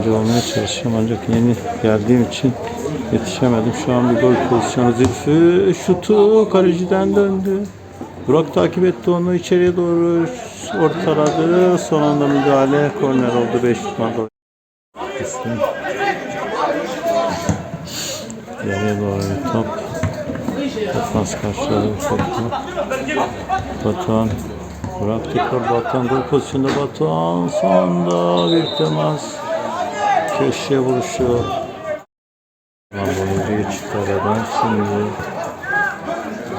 biri olmaya çalışıyorum ancak yeni geldiğim için yetişemedim. Şu an bir gol pozisyonu Zülfü şutu kaleciden döndü. Burak takip etti onu içeriye doğru ortaladı. Son anda müdahale korner oldu 5 tutmadı. İsmi. Geriye doğru bir top. Defans karşıladı bu topu. Batuhan Burak tekrar Batuhan gol pozisyonda Batuhan sonunda bir temas. Köşeye vuruşu. Lan oyuncu çıktı aradan şimdi.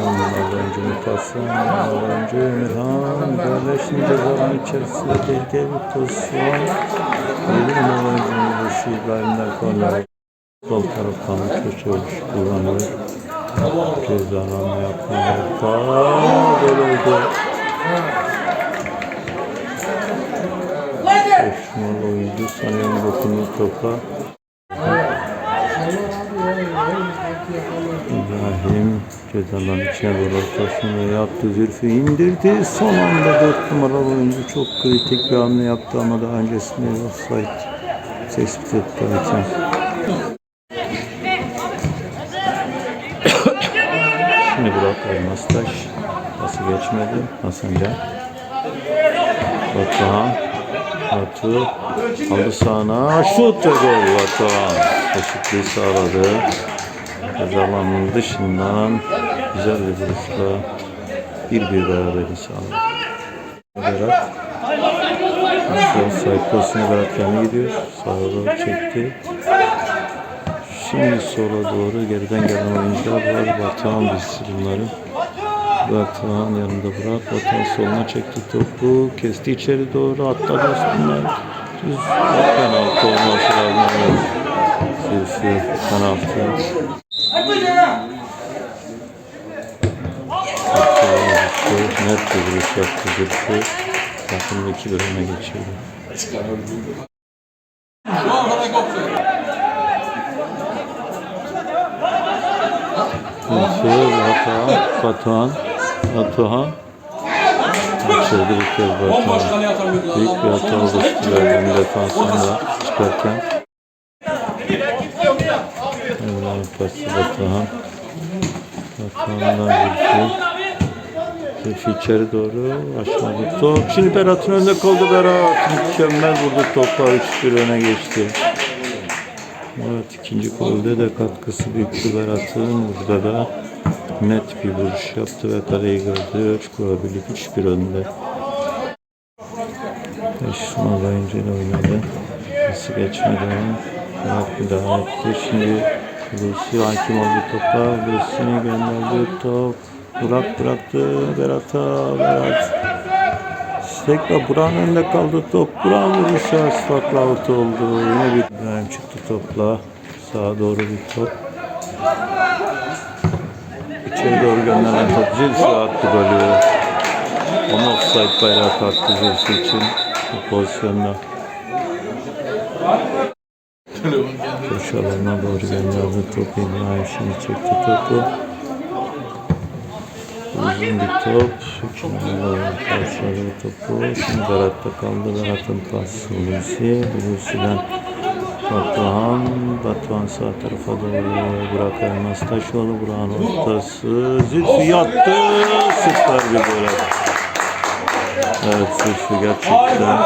Ondan oyuncunun pası. Oyuncu Emirhan. Böyle şimdi cezaların içerisinde tehlikeli bir pozisyon. Yedi numara oyuncunun vuruşu İbrahimler korner. Sol taraftan köşe vuruşu kullanıyor. Cezalarını yapmaya Gol oldu. Beş numaralı oyuncu sanıyorum dokundu topa. İbrahim cezaların içine doğru ortasını yaptı. Zülfü indirdi. Son anda dört numaralı oyuncu çok kritik bir hamle yaptı ama daha öncesinde offside tespit etti hakem. Şimdi Burak Elmastaş. Pası geçmedi. Hasan Can. Batuhan. Batu. Aldı sağına. Şut ve gol Batuhan. Eşitliği sağladı. Cezalanın dışından güzel bir vuruşla bir bir beraberliği sağladı. Berat. Şu sahip pozisyonu Berat kendi gidiyor. Sağa doğru çekti. Şimdi sola doğru geriden gelen oyuncular var. Batuhan birisi bunları. Batuhan yanında bırak. Batuhan soluna çekti topu. Kesti içeri doğru. Atladı üstünden. Düz penaltı olması lazım. Evet. Zülfü penaltı. Net bir vuruş yaptı Zülfü. Takımı 2 bir öne geçirdi. Zülfü, Batuhan, Batuhan, Batuhan. Kaçırdı bir kez Batuhan. Büyük bir hata oluştu verdiğim defansında çıkarken. Evren pası Batuhan. Batuhan'dan Zülfü. Zülfü içeri doğru açmadı top. Şimdi Berat'ın önünde kaldı Berat. Mükemmel vurdu topa 3-1 öne geçti. Evet ikinci golde de katkısı büyüktü Berat'ın. Burada da net bir vuruş yaptı ve kaleyi gördü. Çukura Birlik 3-1 önde. 5 numaralı oyuncuyla oynadı. Geçmedi ama Berat müdahale etti. Şimdi Hulusi hakim oldu topa. Hulusi'ni gönderdi top. Burak bıraktı Berat'a. Berat Tekrar Burak'ın önünde kaldı top. Burak vuruşu asfaltla out oldu. Yine bir İbrahim çıktı topla. Sağa doğru bir top. İçeri doğru gönderilen top. Zilsi attı golü. Ama offside bayrağı kalktı Zilsi için bu pozisyonda. Koşu alanına doğru gönderdi topu. İbrahim şimdi çekti topu. Uzun bir top. Şimdi karşıladı bu topu. Şimdi Berat'ta kaldı. Berat'ın pası Hulusi. Hulusi'den Batuhan. Batuhan sağ tarafa doğru. Burak Elmas Taşoğlu. Burak'ın ortası. Zülfü yattı. Süper bir gol. Evet Zülfü gerçekten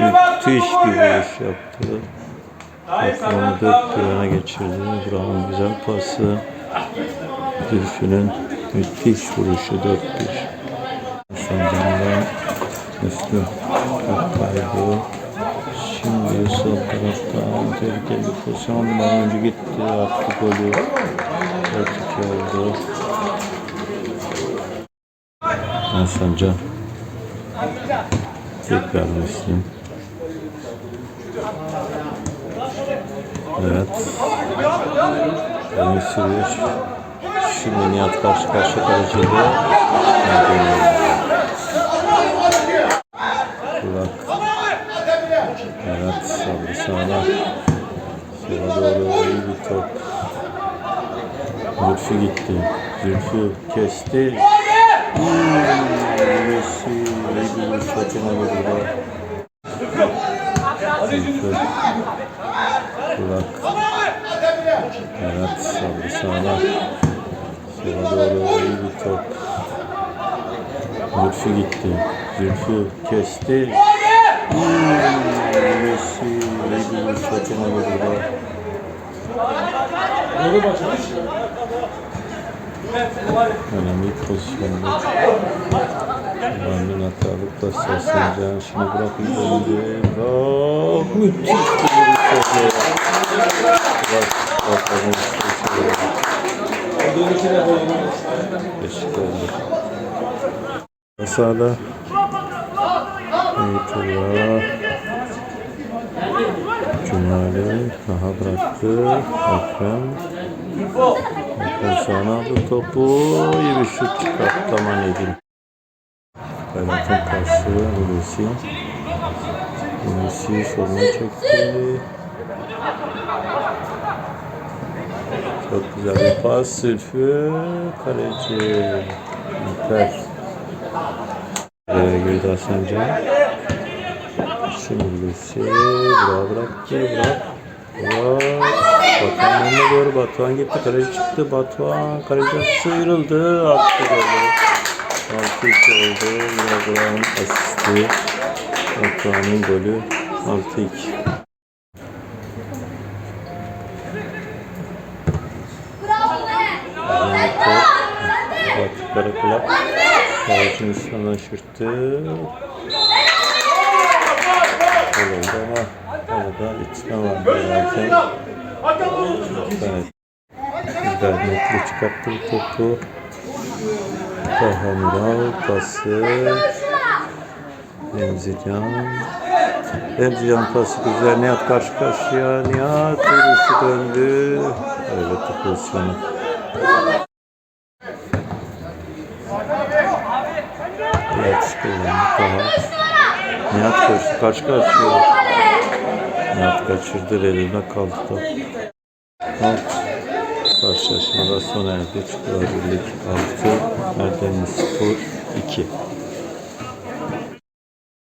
müthiş bir vuruş yaptı. Takımını dört bir öne geçirdi. Burak'ın güzel pası. Zülfü'nün müthiş vuruşu 4-1. Sancan'dan Müslüm kaybı. Şimdi sol taraftan tehlikeli bir pozisyon. Bundan önce gitti. Attı golü. 4-2 oldu. Hasan Can. Tekrar Müslüm. Evet. Yeni sürüyor. Şimdi Nihat karşı karşıya kaleciyle. Zülfü kesti. Hmm, Messi iyi bir vuruş atamadı burada. Zülfü. Burak. Berat saldı sağına. Sola doğru iyi bir top. Zülfü gitti. Zülfü kesti. Hmm, Messi iyi bir vuruş atamadı burada. Önemli pozisyonda. Randın hatalı pas Sersencan. Şimdi bırakın önce. Bırak. Müthiş bir oldu. Bak, bakalım. Beşik oldu. Sağda. Eyvallah. Cumali daha bıraktı. Ekrem. Sağına aldı topu. İyi bir şut çıkarttı aman edin. Berat'ın pası Hulusi. Hulusi soluna çekti. Çok güzel bir pas. Sülfü. Kaleci. Süper. Buraya girdi Hasan Can. Şimdi Hulusi. Bravo bıraktı. Bırak. Bırak. Batuhan doğru. Batuhan gitti. Kaleci çıktı. Batuhan. Kaleciden sıyrıldı. Attı golü. 6-2 oldu. Burak'ın asisti. Batuhan'ın golü. 6-2. Yani top. Batı Karakulak. Kalecinin üstünden aşırttı. Gol oldu ama arada itme vardı herhalde. Evet. Dernekli çıkarttı bu topu. Taha Mural pası. Remzican. Remzican pası güzel. Nihat karşı karşıya. Nihat vuruşu döndü. Evet pozisyonu. Taha. Nihat karşı karşıya. Nihat kaçırdı. Eline kaldı. Alt. Karşılaşmada sona erdi. Çıkıyor Birlik 6. Erdemli 0 2.